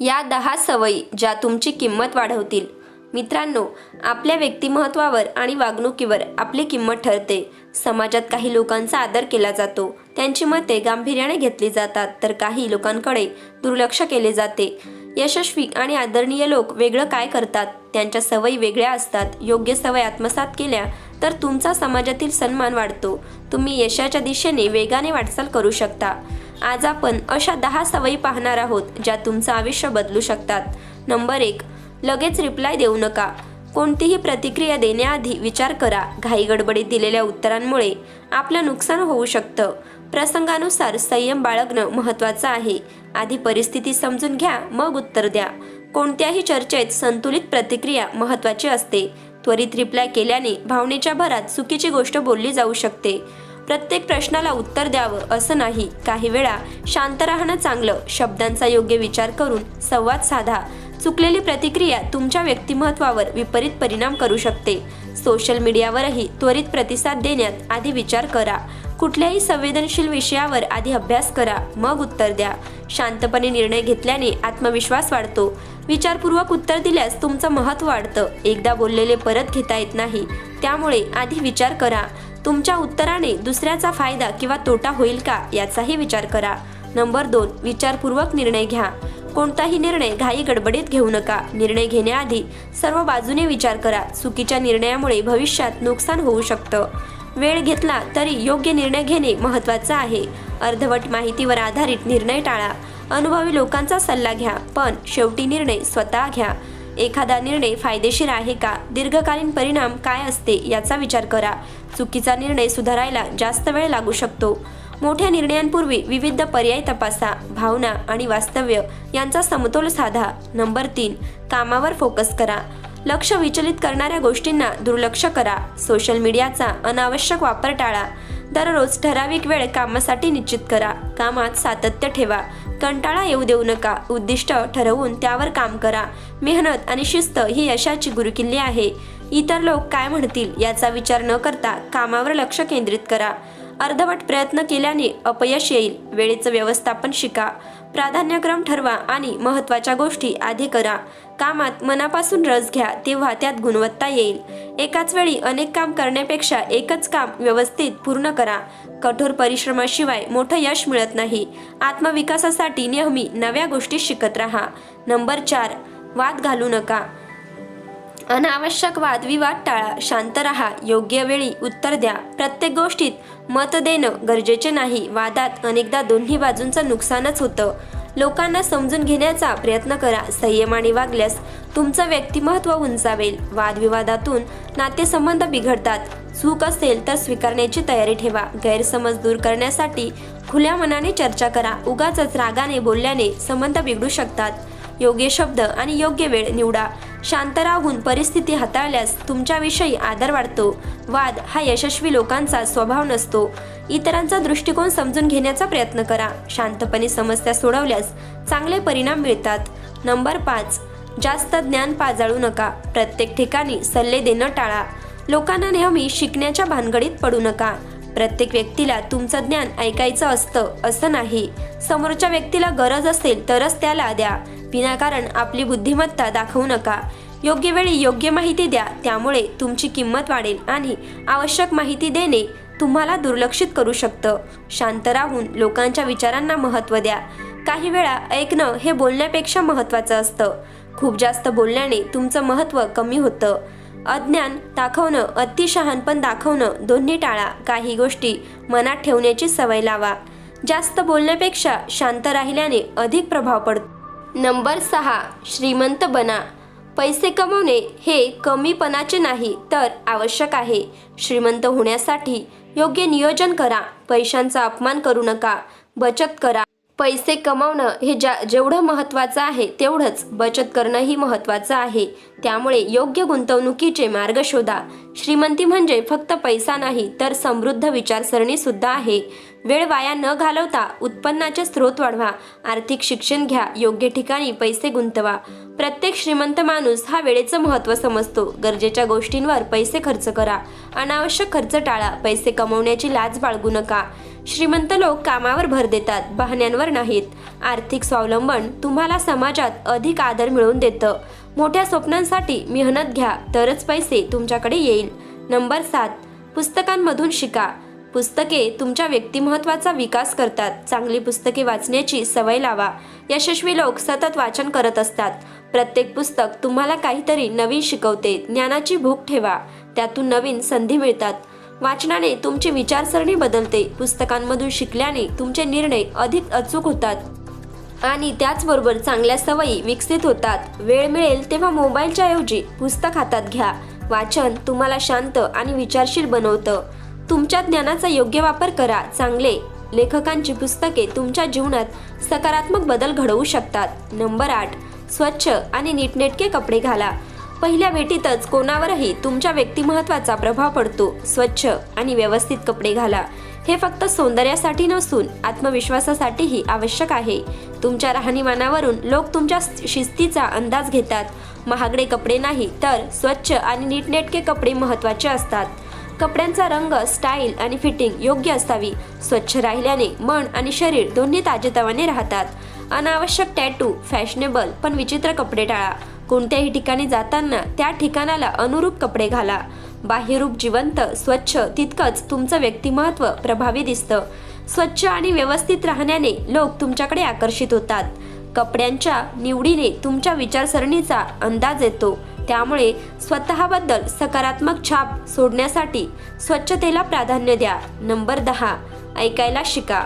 या दहा सवयी ज्या तुमची किंमत वाढवतील. मित्रांनो आपल्या व्यक्तिमत्वावर आणि वागणुकीवर आपली किंमत ठरते. समाजात काही लोकांचा आदर केला जातो. त्यांची मते गांभीर्याने घेतली जातात तर काही लोकांकडे दुर्लक्ष केले जाते. यशस्वी आणि आदरणीय लोक वेगळं काय करतात? त्यांच्या सवयी वेगळ्या असतात. योग्य सवय आत्मसात केल्या तर तुमचा समाजातील सन्मान वाढतो. तुम्ही यशाच्या दिशेने वेगाने वाटचाल करू शकता. आज आपण अशा दहा सवयी पाहणार आहोत ज्या तुमचं आयुष्य बदलू शकतात. नंबर एक लगेच रिप्लाय देऊ नका. कोणतीही प्रतिक्रिया देण्याआधी विचार करा. घाईगडबडीत दिलेल्या उत्तरांमुळे आपलं नुकसान होऊ शकतं. प्रसंगानुसार संयम बाळगणं महत्त्वाचं आहे. आधी परिस्थिती समजून घ्या मग उत्तर द्या. कोणत्याही चर्चेत संतुलित प्रतिक्रिया महत्त्वाची असते. त्वरित रिप्लाय केल्याने भावनेच्या भरात चुकीची गोष्ट बोलली जाऊ शकते. प्रत्येक प्रश्नाला उत्तर द्यावं असं नाही. काही वेळा शांत राहणं चांगलं. शब्दांचा योग्य विचार करून संवाद साधा. चुकलेली प्रतिक्रिया तुमच्या व्यक्तिमत्वावर विपरीत परिणाम करू शकते. सोशल मीडियावरही त्वरित प्रतिसाद देण्यात आधी विचार करा. कुठल्याही संवेदनशील विषयावर आधी अभ्यास करा. मग उत्तर द्या. शांतपणे निर्णय घेतल्याने आत्मविश्वास वाढतो. विचारपूर्वक उत्तर दिल्यास तुमचं महत्त्व वाढतं. एकदा बोललेले परत घेता येत नाही. त्यामुळे आधी विचार करा. तुमच्या उत्तराने दुसऱ्याचा फायदा किंवा तोटा होईल का याचाही विचार करा. नंबर दोन विचारपूर्वक निर्णय घ्या. कोणताही निर्णय घाई गडबडीत घेऊ नका. निर्णय घेण्याआधी सर्व बाजूने विचार करा. चुकीच्या निर्णयामुळे भविष्यात नुकसान होऊ शकतं. वेळ घेतला तरी योग्य निर्णय घेणे महत्त्वाचं आहे. अर्धवट माहितीवर आधारित निर्णय टाळा. अनुभवी लोकांचा सल्ला घ्या पण शेवटी निर्णय स्वतः घ्या. एखादा निर्णय फायदेशीर आहे का? दीर्घकालीन परिणाम काय असते याचा विचार करा. चुकीचा निर्णय सुधारायला जास्त वेळ लागू शकतो. मोठ्या निर्णयांपूर्वी विविध पर्याय तपासा भावना आणि वास्तव्य यांचा समतोल साधा. नंबर तीन कामावर फोकस करा. लक्ष विचलित करणाऱ्या गोष्टींना दुर्लक्ष करा. सोशल मीडियाचा अनावश्यक वापर टाळा. दररोज ठराविक वेळ कामासाठी निश्चित करा. कामात सातत्य ठेवा. कंटाळा येऊ देऊ नका. उद्दिष्ट ठरवून त्यावर काम करा. मेहनत आणि शिस्त ही यशाची गुरुकिल्ली आहे. इतर लोक काय म्हणतील याचा विचार न करता कामावर लक्ष केंद्रित करा. अर्धवट प्रयत्न केल्याने अपयश येईल. वेळेचं व्यवस्थापन शिका. प्राधान्यक्रम ठरवा आणि महत्त्वाच्या गोष्टी आधी करा. कामात मनापासून रस घ्या तेव्हा त्यात गुणवत्ता येईल. एकाच वेळी अनेक काम करण्यापेक्षा एकच काम व्यवस्थित पूर्ण करा. कठोर परिश्रमाशिवाय मोठं यश मिळत नाही. आत्मविकासासाठी नेहमी नव्या गोष्टी शिकत राहा. नंबर चार वाद घालू नका. अनावश्यक वादविवाद टाळा शांत राहा योग्य वेळी उत्तर द्या. प्रत्येक गोष्टीत मत देणं गरजेचे नाही. वादात अनेकदा दोन्ही बाजूंचं नुकसानच होतं. लोकांना समजून घेण्याचा प्रयत्न करा. संयमाने वागल्यास तुमचं व्यक्तिमत्व उंचावेल. वादविवादातून नातेसंबंध बिघडतात. चूक असेल तर स्वीकारण्याची तयारी ठेवा. गैरसमज दूर करण्यासाठी खुल्या मनाने चर्चा करा. उगाच रागाने बोलल्याने संबंध बिघडू शकतात. योग्य शब्द आणि योग्य वेळ निवडा. शांत राहून परिस्थिती हाताळल्यास तुमच्याविषयी आदर वाढतो. वाद हा यशस्वी लोकांचा स्वभाव नसतो. इतरांचा दृष्टिकोन समजून घेण्याचा प्रयत्न करा. शांतपणे समस्या सोडवल्यास चांगले परिणाम मिळतात. नंबर पाच. जास्त ज्ञान पाजाळू नका. प्रत्येक ठिकाणी सल्ले देणं टाळा. लोकांना नेहमी शिकण्याच्या भानगडीत पडू नका. प्रत्येक व्यक्तीला तुमचं ज्ञान ऐकायचं असतं असं नाही. समोरच्या व्यक्तीला गरज असेल तरच त्याला द्या. विनाकारण आपली बुद्धिमत्ता दाखवू नका. योग्य वेळी योग्य माहिती द्या त्यामुळे तुमची किंमत वाढेल आणि आवश्यक माहिती देणे तुम्हाला दुर्लक्षित करू शकतं. शांत राहून लोकांच्या विचारांना महत्त्व द्या. काही वेळा ऐकणं हे बोलण्यापेक्षा महत्त्वाचं असतं. खूप जास्त बोलल्याने तुमचं महत्त्व कमी होतं. अज्ञान दाखवणं अतिशहानपण दाखवणं दोन्ही टाळा. काही गोष्टी मनात ठेवण्याची सवय लावा. जास्त बोलण्यापेक्षा शांत राहिल्याने अधिक प्रभाव पडतो. नंबर सहा श्रीमंत बना. पैसे कमवणे हे कमीपणाचे नाही तर आवश्यक आहे. श्रीमंत होण्यासाठी योग्य नियोजन करा. पैशांचा अपमान करू नका. बचत करा. पैसे कमावणं हे ज्या जेवढं महत्त्वाचं आहे तेवढंच. बचत करणंही महत्त्वाचं आहे. त्यामुळे योग्य गुंतवणुकीचे मार्ग शोधा. श्रीमंती म्हणजे फक्त पैसा नाही तर समृद्ध विचारसरणीसुद्धा आहे. वेळ वाया न घालवता उत्पन्नाचे स्रोत वाढवा. आर्थिक शिक्षण घ्या योग्य ठिकाणी पैसे गुंतवा. प्रत्येक श्रीमंत माणूस हा वेळेचं महत्त्व समजतो. गरजेच्या गोष्टींवर पैसे खर्च करा. अनावश्यक खर्च टाळा. पैसे कमवण्याची लाज बाळगू नका. श्रीमंत लोक कामावर भर देतात बहाण्यांवर नाहीत. आर्थिक स्वावलंबन तुम्हाला समाजात अधिक आदर मिळवून देतं. मोठ्या स्वप्नांसाठी मेहनत घ्या तरच पैसे तुमच्याकडे येईल. नंबर सात. पुस्तकांमधून शिका. पुस्तके तुमच्या व्यक्तिमत्वाचा विकास करतात. चांगली पुस्तके वाचण्याची सवय लावा. यशस्वी लोक सतत वाचन करत असतात. प्रत्येक पुस्तक तुम्हाला काहीतरी नवीन शिकवते. ज्ञानाची भूक ठेवा. त्यातून नवीन संधी मिळतात. वाचनाने तुमची विचारसरणी बदलते. पुस्तकांमधून शिकल्याने तुमचे निर्णय अधिक अचूक होतात. आणि त्याचबरोबर चांगल्या सवयी विकसित होतात. वेळ मिळेल तेव्हा मोबाईलच्या ऐवजी पुस्तक हातात घ्या. वाचन तुम्हाला शांत आणि विचारशील बनवतं. तुमच्या ज्ञानाचा योग्य वापर करा चांगले. लेखकांची पुस्तके तुमच्या जीवनात सकारात्मक बदल घडवू शकतात. नंबर आठ स्वच्छ आणि नीटनेटके कपडे घाला. पहिल्या भेटीतच कोणावरही तुमच्या व्यक्तिमत्वाचा प्रभाव पडतो. स्वच्छ आणि व्यवस्थित कपडे घाला. हे फक्त सौंदर्यासाठी नसून आत्मविश्वासासाठीही आवश्यक आहे. तुमच्या राहणीमानावरून लोक तुमच्या शिस्तीचा अंदाज घेतात. महागडे कपडे नाही तर स्वच्छ आणि नीटनेटके कपडे महत्त्वाचे असतात. कपड्यांचा रंग स्टाईल आणि फिटिंग योग्य असावी. स्वच्छ राहिल्याने मन आणि शरीर दोन्ही ताजेतवाने राहतात. अनावश्यक टॅटू फॅशनेबल पण विचित्र कपडे टाळा. कोणत्याही ठिकाणी जाताना त्या ठिकाणाला अनुरूप कपडे घाला. बाह्यरूप जिवंत स्वच्छ तितकंच तुमचं व्यक्तिमत्व प्रभावी दिसतं. स्वच्छ आणि व्यवस्थित राहण्याने लोक तुमच्याकडे आकर्षित होतात. कपड्यांच्या निवडीने तुमच्या विचारसरणीचा अंदाज येतो. त्यामुळे स्वतःबद्दल सकारात्मक छाप सोडण्यासाठी स्वच्छतेला प्राधान्य द्या. नंबर दहा ऐकायला शिका.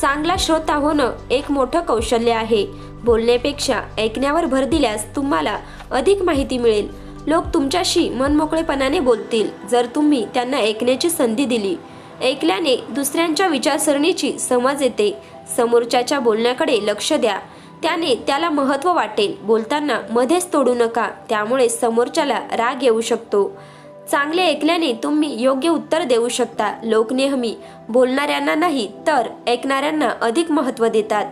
चांगला श्रोता होणं एक मोठं कौशल्य आहे. बोलण्यापेक्षा ऐकण्यावर भर दिल्यास तुम्हाला अधिक माहिती मिळेल. लोक तुमच्याशी मनमोकळेपणाने बोलतील जर तुम्ही त्यांना ऐकण्याची संधी दिली. ऐकल्याने दुसऱ्यांच्या विचारसरणीची समज येते. समोरच्याच्या बोलण्याकडे लक्ष द्या. त्याने त्याला महत्त्व वाटेल. बोलताना मध्येच तोडू नका. त्यामुळे समोरच्याला राग येऊ शकतो. चांगले ऐकल्याने तुम्ही योग्य उत्तर देऊ शकता. लोक नेहमी बोलणाऱ्यांना नाही तर ऐकणाऱ्यांना अधिक महत्त्व देतात.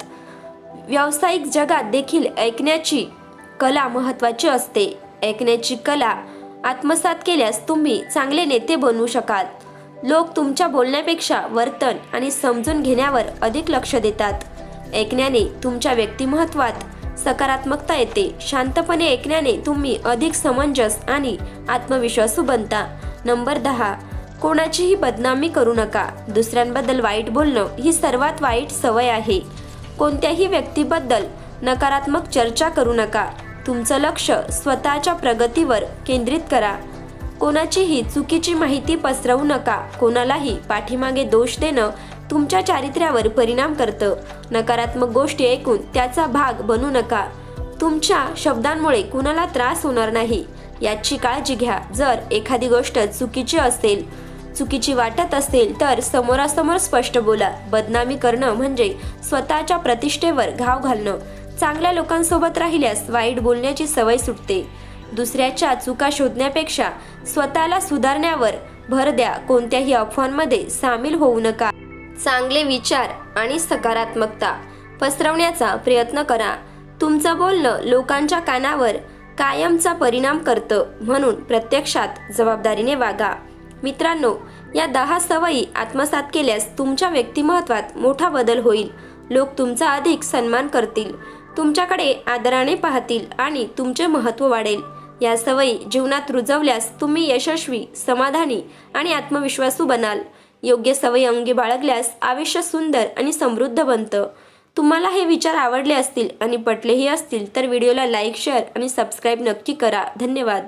व्यावसायिक जगात देखील ऐकण्याची कला महत्त्वाची असते. ऐकण्याची कला आत्मसात केल्यास तुम्ही चांगले नेते बनवू शकाल. लोक तुमच्या बोलण्यापेक्षा वर्तन आणि समजून घेण्यावर अधिक लक्ष देतात. ऐकण्याने तुमच्या व्यक्तिमत्वात सकारात्मकता येते. शांतपणे ऐकण्याने तुम्ही अधिक समंजस आणि आत्मविश्वासू बनता. नंबर दहा कोणाचीही बदनामी करू नका. दुसऱ्यांबद्दल वाईट बोलणं ही सर्वात वाईट सवय आहे. कोणत्याही व्यक्तीबद्दल नकारात्मक चर्चा करू नका. तुमचं लक्ष स्वतःच्या प्रगतीवर केंद्रित करा. कोणाचीही चुकीची माहिती पसरवू नका. कोणालाही पाठीमागे दोष देणं तुमच्या चारित्र्यावर परिणाम करतं. नकारात्मक गोष्टी ऐकून त्याचा भाग बनू नका. तुमच्या शब्दांमुळे कुणाला त्रास होणार नाही. याची काळजी घ्या. जर एखादी गोष्ट चुकीची असेल चुकीची वाटत असेल तर समोरासमोर स्पष्ट बोला. बदनामी करणं म्हणजे स्वतःच्या प्रतिष्ठेवर घाव घालणं. चांगल्या लोकांसोबत राहिल्यास वाईट बोलण्याची सवय सुटते. दुसऱ्याच्या चुका शोधण्यापेक्षा स्वतःला सुधारण्यावर भर द्या. कोणत्याही अफवांमध्ये सामील होऊ नका. चांगले विचार आणि सकारात्मकता पसरवण्याचा प्रयत्न करा. तुमचं बोलणं लोकांच्या कानावर कायमचा परिणाम करतं म्हणून प्रत्यक्षात जबाबदारीने वागा. मित्रांनो या दहा सवयी आत्मसात केल्यास तुमच्या व्यक्तिमत्वात मोठा बदल होईल. लोक तुमचा अधिक सन्मान करतील. तुमच्याकडे आदराने पाहतील आणि तुमचे महत्त्व वाढेल. या सवयी जीवनात रुजवल्यास तुम्ही यशस्वी समाधानी आणि आत्मविश्वासू बनाल. योग्य सवयी अंगी बाळगल्यास आयुष्य सुंदर आणि समृद्ध बनतं. तुम्हाला हे विचार आवडले असतील आणि पटलेही असतील तर व्हिडिओला लाईक शेअर आणि सबस्क्राईब नक्की करा. धन्यवाद.